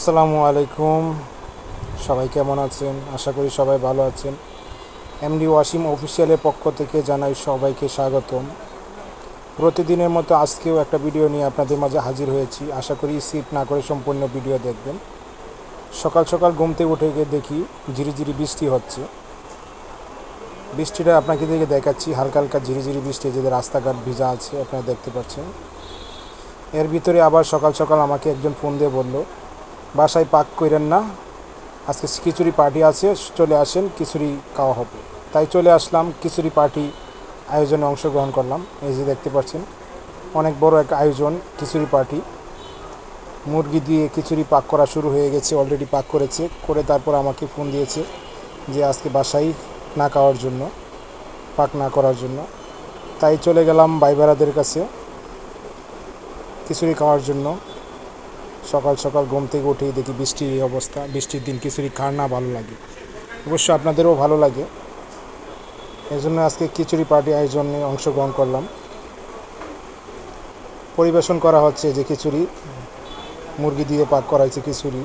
আসসালামু আলাইকুম। সবাই কেমন আছেন? আশা করি সবাই ভালো আছেন। এমডি ওয়াসিম অফিসিয়ালের পক্ষ থেকে জানাই সবাইকে স্বাগতম। প্রতিদিনের মতো আজকেও একটা ভিডিও নিয়ে আপনাদের মাঝে হাজির হয়েছি। আশা করি স্কিপ না করে সম্পূর্ণ ভিডিও দেখবেন। সকাল সকাল ঘুম থেকে উঠে গিয়ে দেখি ঝিরিঝিরি বৃষ্টি হচ্ছে। বৃষ্টিটা আপনাকে দিকে দেখাচ্ছি। হালকা হালকা ঝিরিঝিরি বৃষ্টি যে রাস্তাঘাট ভিজা আছে, আপনারা দেখতে পাচ্ছেন। এর ভিতরে আবার সকাল সকাল আমাকে একজন ফোন দিয়ে বলল বাসায় পাক করেন না। আজকে খিচুড়ি পার্টি আছে, চলে আসেন, খিচুড়ি খাওয়া হবে। তাই চলে আসলাম, খিচুড়ি পার্টি আয়োজনে অংশগ্রহণ করলাম। এই যে দেখতে পাচ্ছেন, অনেক বড় এক আয়োজন, খিচুড়ি পার্টি মুরগি দিয়ে খিচুড়ি পাক করা শুরু হয়ে গেছে অলরেডি পাক করেছে। করে তারপর আমাকে ফোন দিয়েছে যে আজকে বাসায় না খাওয়ার জন্য, পাক না করার জন্য। তাই চলে গেলাম ভাইবেরাদের কাছে খিচুড়ি খাওয়ার জন্য। সকাল সকাল ঘুম থেকে উঠে দেখি বৃষ্টির এই অবস্থা। বৃষ্টির দিন খিচুড়ি খাওয়ার না, ভালো লাগে। অবশ্য আপনাদেরও ভালো লাগে। এই জন্য আজকে খিচুড়ি পার্টি আয়োজনে অংশগ্রহণ করলাম। পরিবেশন করা হচ্ছে যে খিচুড়ি। মুরগি দিয়ে পাক করা হয়েছে খিচুড়ি।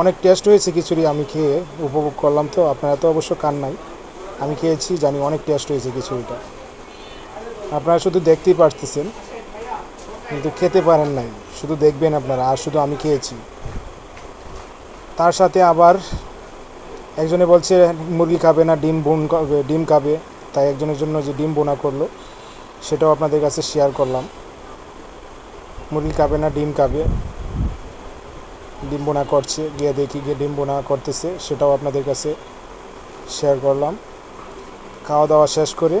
অনেক টেস্ট হয়েছে খিচুড়ি আমি খেয়ে উপভোগ করলাম তো। আপনারা তো অবশ্য কান নাই। আমি খেয়েছি, জানি অনেক টেস্ট হয়েছে খিচুড়িটা। আপনারা শুধু দেখতেই পারতেছেন, কিন্তু খেতে পারেন নাই। শুধু দেখবেন আপনারা, আর শুধু আমি খেয়েছি। তার সাথে আবার একজনে বলছে, মুরগি খাবে না, ডিম বোন ডিম খাবে। তাই একজনের জন্য যে ডিম বোনা করল, সেটাও আপনাদের কাছে শেয়ার করলাম। মুরগি খাবে না, ডিম খাবে। ডিম বোনা করছে, গিয়ে দেখি গিয়ে ডিম বোনা করতেছে, সেটাও আপনাদের কাছে শেয়ার করলাম। খাওয়া দাওয়া শেষ করে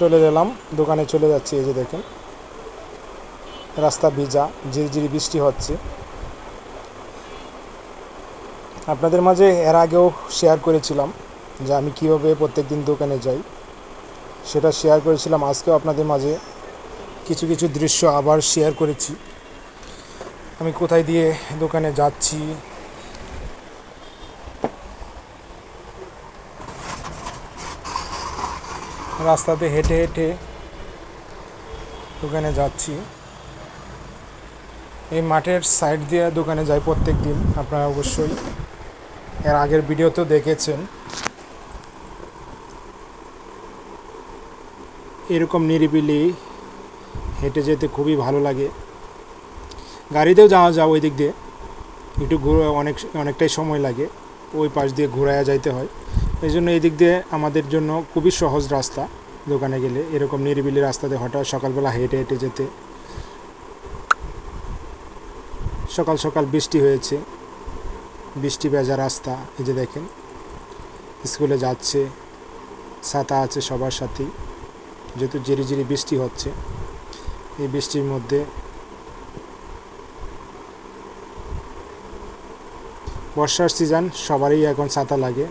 চলে গেলাম, দোকানে চলে যাচ্ছি, এই যে দেখেন। রাস্তা ভিজা, ঝিরিঝিরি বৃষ্টি হচ্ছে। আপনাদের মাঝে এর আগেও শেয়ার করেছিলাম যে আমি কীভাবে প্রত্যেক দিন দোকানে যাই। সেটা শেয়ার করেছিলাম, আজকেও আপনাদের মাঝে কিছু কিছু দৃশ্য আবার শেয়ার করেছি। আমি কোথায় দিয়ে দোকানে যাচ্ছি। রাস্তাতে হেঁটে হেঁটে দোকানে যাচ্ছি। এই মাঠের সাইড দিয়ে দোকানে যাই প্রত্যেক দিন আপনারা অবশ্যই। এর আগের ভিডিওতেও দেখেছেন। এরকম নিরিবিলি হেঁটে যেতে খুবই ভালো লাগে। গাড়িতেও যাওয়া যায় ওই দিক দিয়ে। একটু ঘুরে অনেক, অনেকটাই সময় লাগে। ওই পাশ দিয়ে ঘুরায়া যাইতে হয়। এই জন্য এই দিক দিয়ে আমাদের জন্য খুবই সহজ রাস্তা দোকানে গেলে। এরকম নিরিবিলি রাস্তাতে হঠাৎ সকালবেলা হেঁটে হেঁটে যেতে। সকাল সকাল বৃষ্টি হয়েছে। বৃষ্টি ভেজা রাস্তা, এই যে দেখেন। স্কুলে যাচ্ছে, ছাতা আছে সবার সাথেই যেহেতু জিরি জিরি বৃষ্টি হচ্ছে, এই বৃষ্টির মধ্যে বর্ষার সিজন, সবারই এখন ছাতা লাগে।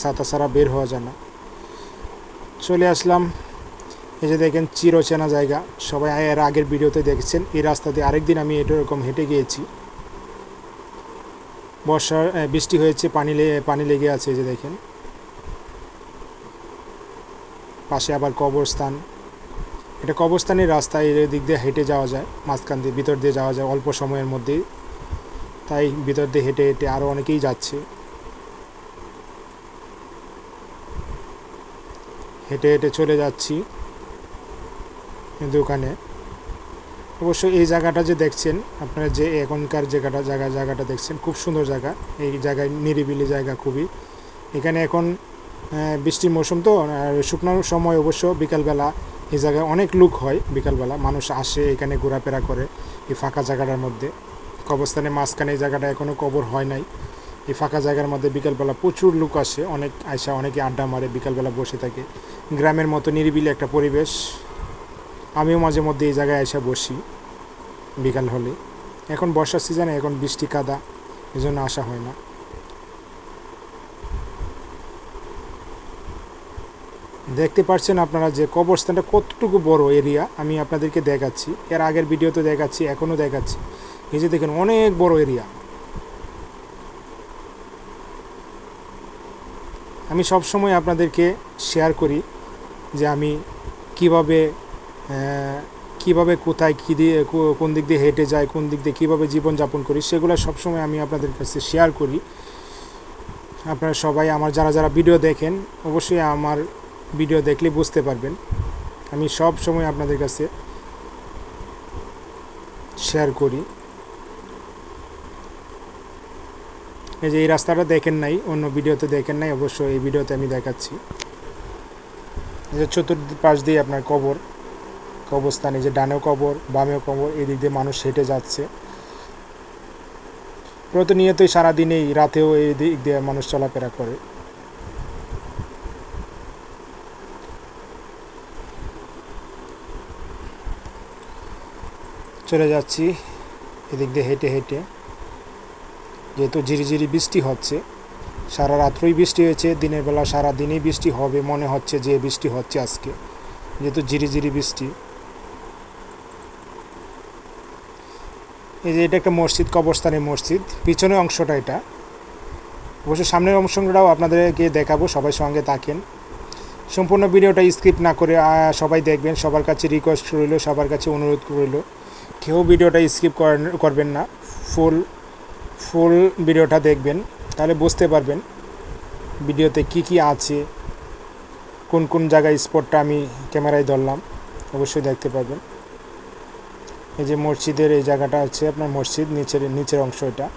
ছাতা ছাড়া বের হওয়া যায় না। চলে আসলাম, এই যে দেখেন চিরচেনা জায়গা। সবাই এর আগের ভিডিওতে দেখেছেন, এই রাস্তাতে আরেকদিন আমি এরকম হেঁটে গিয়েছি। বর্ষার বৃষ্টি হয়েছে, পানি পানি লেগে আছে যে দেখেন। পাশে আবার কবরস্থান। এটা কবরস্থানের রাস্তা এই দিক দিয়ে হেঁটে যাওয়া যায়, মাঝখান দিয়ে, ভিতর দিয়ে যাওয়া যায়, অল্প সময়ের মধ্যেই। তাই ভিতর দিয়ে হেঁটে হেঁটে আরও অনেকেই যাচ্ছে। হেঁটে হেঁটে চলে যাচ্ছি। দোকানে। অবশ্য এই জায়গাটা যে দেখছেন, আপনারা যে এখনকার জায়গাটা জায়গা জায়গাটা দেখছেন, খুব সুন্দর জায়গা। এই জায়গায় নিরিবিলি জায়গা খুবই। এখানে এখন বৃষ্টির মৌসুম তো শুকনোর সময় অবশ্য বিকালবেলা এই জায়গায় অনেক লোক হয় বিকালবেলা। মানুষ আসে, এখানে ঘোরাফেরা করে এই ফাঁকা জায়গাটার মধ্যে। কবরস্থানের মাঝখানে এই জায়গাটা এখনও কবর হয় নাই। এই ফাঁকা জায়গার মধ্যে বিকালবেলা প্রচুর লোক আসে, অনেক আয়সা অনেকে আড্ডা মারে, বিকালবেলা বসে থাকে। গ্রামের মতো নিরিবিলি একটা পরিবেশ। আমিও মাঝে মধ্যে এই জায়গায় এসে বসি, বিকাল হলে। এখন বর্ষার সিজনে এখন বৃষ্টি কাদা এই জন্য আসা হয় না। দেখতে পাচ্ছেন আপনারা যে কবরস্থানটা কতটুকু বড় এরিয়া আমি আপনাদেরকে দেখাচ্ছি। এর আগের ভিডিওতে দেখাচ্ছি, এখনও দেখাচ্ছি। এই যে দেখেন, অনেক বড় এরিয়া আমি সব সময় আপনাদেরকে শেয়ার করি যে আমি কীভাবে কীভাবে কোথায় কী দিয়ে কোন দিক দিয়ে হেঁটে যায়, কোন দিক দিয়ে কীভাবে জীবনযাপন করি, সেগুলো সবসময় আমি আপনাদের কাছে শেয়ার করি। আপনারা সবাই আমার, যারা যারা ভিডিও দেখেন, অবশ্যই আমার ভিডিও দেখলে বুঝতে পারবেন। আমি সব সময় আপনাদের কাছে শেয়ার করি। এই যে এই রাস্তাটা দেখেন নাই, অন্য ভিডিওতে দেখেন নাই, অবশ্যই এই ভিডিওতে আমি দেখাচ্ছি। যে চতুর্পাশ দিয়ে আপনার কবর। কবরস্থান, যে ডানেও কবর, বামেও কবর, এদিক দিয়ে মানুষ হেঁটে যাচ্ছে। প্রতিনিয়তই সারাদিনেই রাতেও এই দিক দিয়ে মানুষ চলাফেরা করে। চলে যাচ্ছি এদিক দিয়ে হেঁটে হেঁটে। যেহেতু ঝিরিঝিরি বৃষ্টি হচ্ছে, সারা রাত্রই বৃষ্টি হয়েছে, দিনের বেলা সারা দিনই বৃষ্টি হবে, মনে হচ্ছে যে বৃষ্টি হচ্ছে আজকে। যেহেতু ঝিরিঝিরি বৃষ্টি। এই যে এটা একটা মসজিদ, কবরস্থানের মসজিদ। পিছনের অংশটা এটা। অবশ্য সামনের অংশটাও আপনাদেরকে দেখাবো, সবাই সঙ্গে থাকেন। সম্পূর্ণ ভিডিওটা স্কিপ না করে সবাই দেখবেন, সবার কাছে রিকোয়েস্ট রইল, সবার কাছে অনুরোধ রইল। কেউ ভিডিওটা স্কিপ করবেন না। ফুল ফুল ভিডিওটা দেখবেন, তাহলে বুঝতে পারবেন ভিডিওতে কি কি আছে, কোন কোন জায়গায় স্পটটা আমি ক্যামেরায় ধরলাম। অবশ্যই দেখতে পারবেন। এই যে মসজিদের এই জায়গাটা হচ্ছে আপনার মসজিদ, নিচের নিচের অংশ এটা।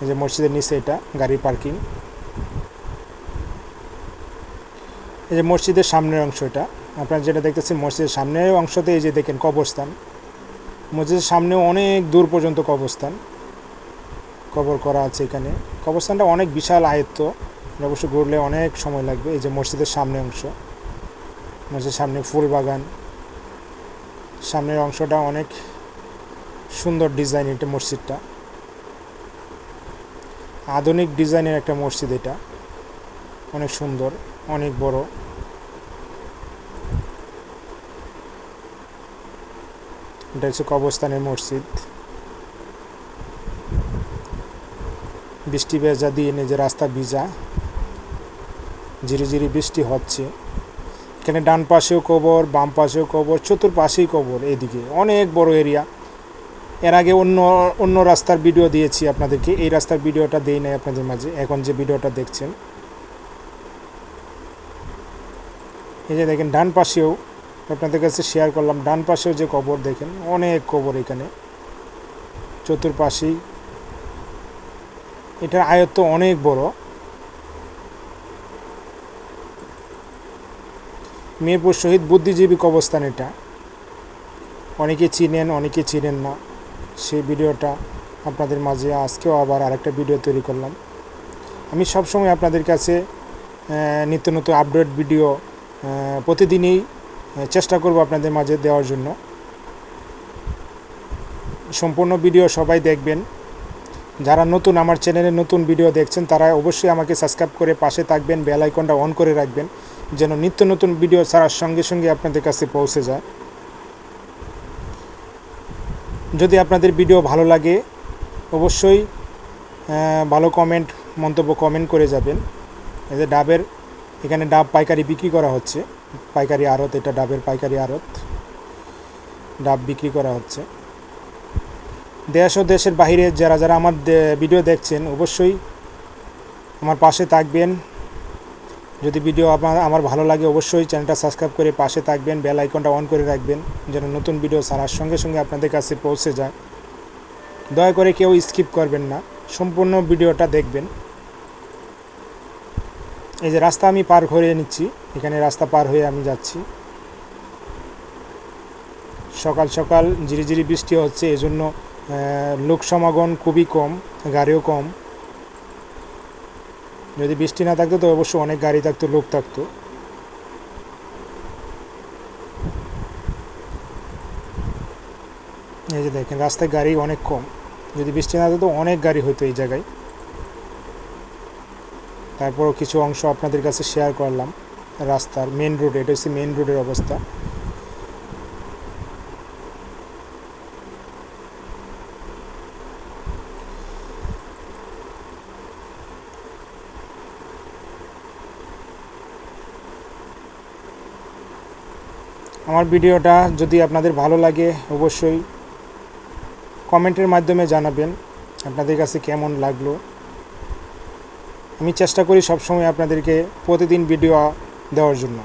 এই যে মসজিদের নিচে এটা, গাড়ি পার্কিং। এই যে মসজিদের সামনের অংশ এটা। আপনারা যেটা দেখতেছেন, মসজিদের সামনের অংশতে এই যে দেখেন কবরস্থান। মসজিদের সামনেও অনেক দূর পর্যন্ত কবরস্থান। কবর করা আছে এখানে। কবরস্থানটা অনেক বিশাল আয়ত্ত। অবশ্য ঘুরলে অনেক সময় লাগবে। এই যে মসজিদের সামনে অংশ। মসজিদের সামনে ফুল বাগান। সামনের অংশটা অনেক সুন্দর ডিজাইন এটা মসজিদটা। আধুনিক ডিজাইনের একটা মসজিদ এটা। অনেক সুন্দর, অনেক বড়। এটা হচ্ছে কবরস্থানের মসজিদ। বৃষ্টি ভেজা দিয়ে যে রাস্তা ভিজা। ঝিরিঝিরি বৃষ্টি হচ্ছে। এখানে ডান পাশেও কবর, বাম পাশেও কবর, চতুর্পাশেই কবর এদিকে। অনেক বড় এরিয়া এর আগে অন্য অন্য রাস্তার ভিডিও দিয়েছি আপনাদেরকে। এই রাস্তার ভিডিওটা দেই নাই আপনাদের মাঝে। এখন যে ভিডিওটা দেখছেন। এই যে দেখেন, ডান পাশেও আপনাদের কাছে শেয়ার করলাম, ডান পাশেও যে কবর দেখেন, অনেক কবর এখানে। চতুর্পাশেই। এটার আয়ত্ত অনেক বড়। মেহেরপুর শহীদ বুদ্ধিজীবী কবরস্থান এটা। অনেকে চিনেন অনেকে চিনেন না। সেই ভিডিওটা আপনাদের মাঝে আজকেও আবার আরেকটা ভিডিও তৈরি করলাম। আমি সবসময় আপনাদের কাছে নিত্য নতুন আপডেট ভিডিও প্রতিদিনই চেষ্টা করব আপনাদের মাঝে দেওয়ার জন্য। সম্পূর্ণ ভিডিও সবাই দেখবেন। যারা নতুন আমার চ্যানেলে নতুন ভিডিও দেখছেন, তারা অবশ্যই আমাকে সাবস্ক্রাইব করে পাশে থাকবেন বেল আইকনটা অন করে রাখবেন। যেন নিত্য নতুন ভিডিও ছাড়ার সঙ্গে সঙ্গে আপনাদের কাছে পৌঁছে যায়। যদি আপনাদের ভিডিও ভালো লাগে, অবশ্যই ভালো কমেন্ট মন্তব্য কমেন্ট করে যাবেন। এই যে ডাবের, এখানে ডাব পাইকারি বিক্রি করা হচ্ছে। পাইকারি আড়ত, এটা ডাবের পাইকারি আড়ত। ডাব বিক্রি করা হচ্ছে। দেশ ও দেশের বাইরে যারা যারা আমার ভিডিও দেখছেন, অবশ্যই আমার পাশে থাকবেন। যদি ভিডিও আপনার, আমার ভালো লাগে অবশ্যই চ্যানেলটা সাবস্ক্রাইব করে পাশে থাকবেন, বেল আইকনটা অন করে রাখবেন, যেন নতুন ভিডিও ছাড়ার সঙ্গে সঙ্গে আপনাদের কাছে পৌঁছে যায়। দয়া করে কেউ স্কিপ করবেন না, সম্পূর্ণ ভিডিওটা দেখবেন। এই যে রাস্তা আমি পার করে নিচ্ছি, এখানে রাস্তা পার হয়ে আমি যাচ্ছি। সকাল সকাল ঝিরিঝিরি বৃষ্টি হচ্ছে, এজন্য লোক সমাগম খুবই কম, গাড়িও কম। যদি বৃষ্টি না থাকতো, তো অবশ্য অনেক গাড়ি থাকতো, লোক থাকতো। এই যে দেখেন, রাস্তায় গাড়ি অনেক কম। যদি বৃষ্টি না থাকতো অনেক গাড়ি হতো এই জায়গায়। তারপরও কিছু অংশ আপনাদের কাছে শেয়ার করলাম, রাস্তার মেন রোড এটা হচ্ছে মেন রোডের অবস্থা। আমার ভিডিওটা যদি আপনাদের ভালো লাগে, অবশ্যই কমেন্টের মাধ্যমে জানাবেন আপনাদের কাছে কেমন লাগল। আমি চেষ্টা করি সবসময় আপনাদেরকে প্রতিদিন ভিডিও দেওয়ার জন্য।